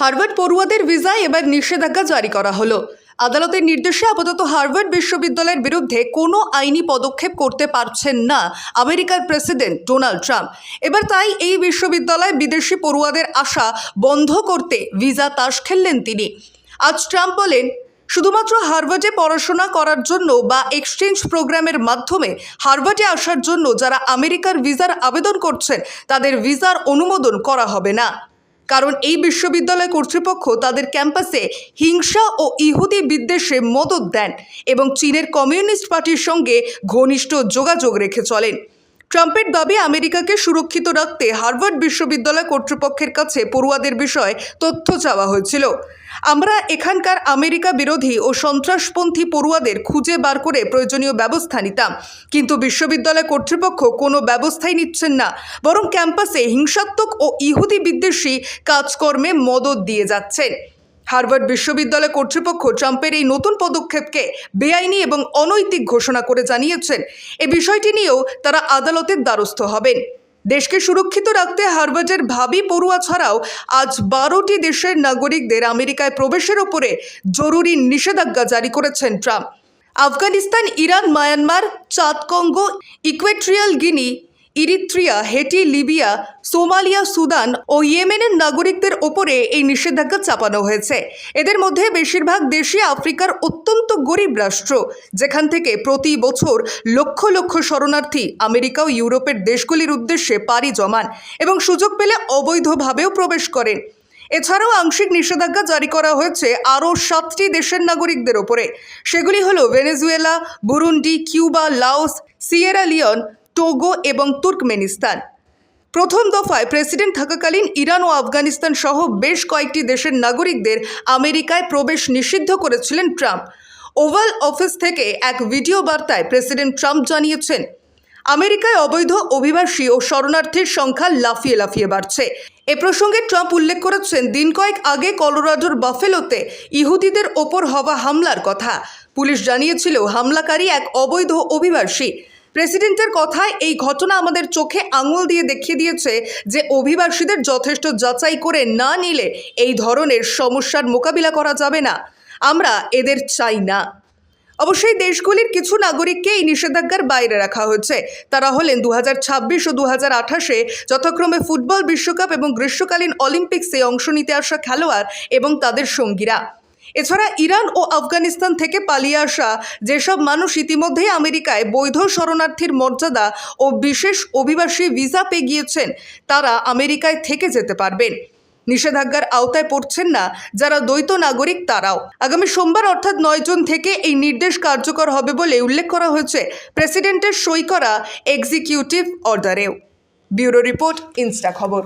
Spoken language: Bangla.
হার্ভার্ড পড়ুয়াদের ভিসায় এবার নিষেধাজ্ঞা জারি করা হলো। আদালতের নির্দেশে আপাতত হার্ভার্ড বিশ্ববিদ্যালয়ের বিরুদ্ধে কোনো আইনি পদক্ষেপ করতে পারছেন না আমেরিকার প্রেসিডেন্ট ডোনাল্ড ট্রাম্প। এবার তাই এই বিশ্ববিদ্যালয়ে বিদেশি পড়ুয়াদের আশা বন্ধ করতে ভিসা তাস খেললেন তিনি। আজ ট্রাম্প বলেন, শুধুমাত্র হার্ভার্ডে পড়াশোনা করার জন্য বা এক্সচেঞ্জ প্রোগ্রামের মাধ্যমে হার্ভার্ডে আসার জন্য যারা আমেরিকার ভিসার আবেদন করছেন, তাদের ভিসার অনুমোদন করা হবে না। কারণ এই বিশ্ববিদ্যালয় কর্তৃপক্ষ তাদের ক্যাম্পাসে হিংসা ও ইহুদি বিদ্বেষে মদত দেন এবং চীনের কমিউনিস্ট পার্টির সঙ্গে ঘনিষ্ঠ যোগাযোগ রেখে চলেন। ট্রাম্পের দাবি, আমেরিকাকে সুরক্ষিত রাখতে হার্ভার্ড বিশ্ববিদ্যালয় কর্তৃপক্ষের কাছে পড়ুয়াদের বিষয়ে তথ্য চাওয়া হয়েছিল। আমরা এখানকার আমেরিকা বিরোধী ও সন্ত্রাসপন্থী পড়ুয়াদের খুঁজে বার করে প্রয়োজনীয় ব্যবস্থা নিতাম। কিন্তু বিশ্ববিদ্যালয় কর্তৃপক্ষ কোনো ব্যবস্থাই নিচ্ছেন না, বরং ক্যাম্পাসে হিংসাত্মক ও ইহুদি বিদ্বেষী কাজকর্মে মদত দিয়ে যাচ্ছেন। হার্ভার্ড বিশ্ববিদ্যালয় কর্তৃপক্ষ ট্রাম্পের এই নতুন পদক্ষেপকে বেআইনি এবং অনৈতিক ঘোষণা করে জানিয়েছেন। এ বিষয়টি নিয়েও তারা আদালতের দ্বারস্থ হবেন। দেশকে সুরক্ষিত রাখতে হার্ভার্ডের ভাবি পড়ুয়া ছাড়াও আজ বারোটি দেশের নাগরিকদের আমেরিকায় প্রবেশের ওপরে জরুরি নিষেধাজ্ঞা জারি করেছেন Trump. Afghanistan, Iran, Myanmar, Chad Congo, Equatorial Guinea Eritrea, Haiti, Libya, Somalia, Sudan ও ইয়েমেনের নাগরিকদের ওপরে এই নিষেধাজ্ঞা চাপানো হয়েছে। এদের মধ্যে বেশিরভাগ দেশই আফ্রিকার অত্যন্ত গরিব রাষ্ট্র, যেখান থেকে প্রতি বছর লক্ষ লক্ষ শরণার্থী আমেরিকা ও ইউরোপের দেশগুলির উদ্দেশ্যে পাড়ি জমান এবং সুযোগ পেলে অবৈধভাবেও প্রবেশ করেন। এছাড়াও আংশিক নিষেধাজ্ঞা জারি করা হয়েছে আরও সাতটি দেশের নাগরিকদের ওপরে। সেগুলি হলো Venezuela, Burundi, Cuba, Laos, Sierra Leone Togo এবং তুর্কমেনিস্তান। প্রথম দফায় প্রেসিডেন্ট থাকাকালীন ইরান ও আফগানিস্তান সহ বেশ কয়েকটি দেশের নাগরিকদের আমেরিকায় প্রবেশ নিষিদ্ধ করেছিলেন ট্রাম্প। ওভাল অফিস থেকে এক ভিডিও বার্তায় প্রেসিডেন্ট ট্রাম্প জানিয়েছেন, আমেরিকায় অবৈধ অভিবাসী ও শরণার্থীর সংখ্যা লাফিয়ে লাফিয়ে বাড়ছে। এ প্রসঙ্গে ট্রাম্প উল্লেখ করেছেন, দিন কয়েক আগে কলোরাডোর বাফেলোতে ইহুদিদের ওপর হওয়া হামলার কথা। পুলিশ জানিয়েছিল, হামলাকারী এক অবৈধ অভিবাসী প্রেসিডেন্টের কথায় এই ঘটনা আমাদের চোখে আঙুল দিয়ে দেখিয়ে দিয়েছে যে অভিবাসীদের যথেষ্ট যাচাই করে না নিলে এই ধরনের সমস্যার মোকাবিলা করা যাবে না। আমরা এদের চাই না। অবশ্যই দেশগুলির কিছু নাগরিককে এই নিষেধাজ্ঞার বাইরে রাখা হয়েছে। তারা হলেন দু ও দু হাজার আঠাশে যথাক্রমে ফুটবল বিশ্বকাপ এবং গ্রীষ্মকালীন অলিম্পিক্সে অংশ নিতে আসা খেলোয়াড় এবং তাদের সঙ্গীরা। এছাড়া ইরান ও আফগানিস্তান থেকে পালিয়ে আসা যেসব মানুষ ইতিমধ্যেই আমেরিকায় বৈধ শরণার্থীর মর্যাদা ও বিশেষ অভিবাসী ভিসা পেয়ে গিয়েছেন তারা আমেরিকায় থেকে যেতে পারবেন। নিষেধাজ্ঞার আওতায় পড়ছেন না যারা দ্বৈত নাগরিক তারাও। আগামী সোমবার অর্থাৎ নয় জুন থেকে এই নির্দেশ কার্যকর হবে বলে উল্লেখ করা হয়েছে প্রেসিডেন্টের সই করা এক্সিকিউটিভ অর্ডারেও। ব্যুরো রিপোর্ট, ইনস্টা খবর।